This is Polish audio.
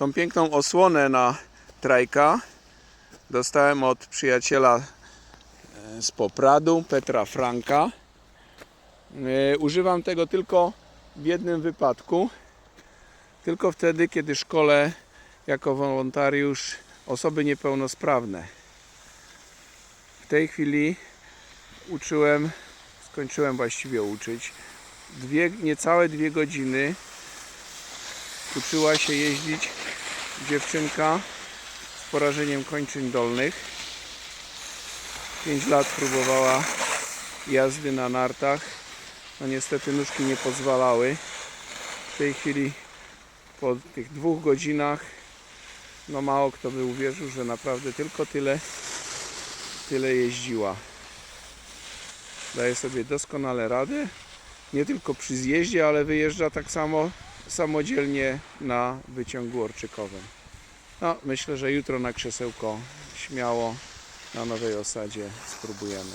Tą piękną osłonę na trajka dostałem od przyjaciela e, z Popradu, Petra Franka. E, Używam tego tylko w jednym wypadku. Tylko wtedy, kiedy szkole jako wolontariusz osoby niepełnosprawne. W tej chwili uczyłem, skończyłem właściwie uczyć, dwie, niecałe dwie godziny uczyła się jeździć dziewczynka z porażeniem kończyn dolnych. 5 lat próbowała jazdy na nartach. No niestety nóżki nie pozwalały. W tej chwili po tych dwóch godzinach no mało kto by uwierzył, że naprawdę tylko tyle tyle jeździła. Daje sobie doskonale radę. Nie tylko przy zjeździe, ale wyjeżdża tak samo samodzielnie na wyciągu orczykowym. No, myślę, że jutro na krzesełko śmiało na nowej osadzie spróbujemy.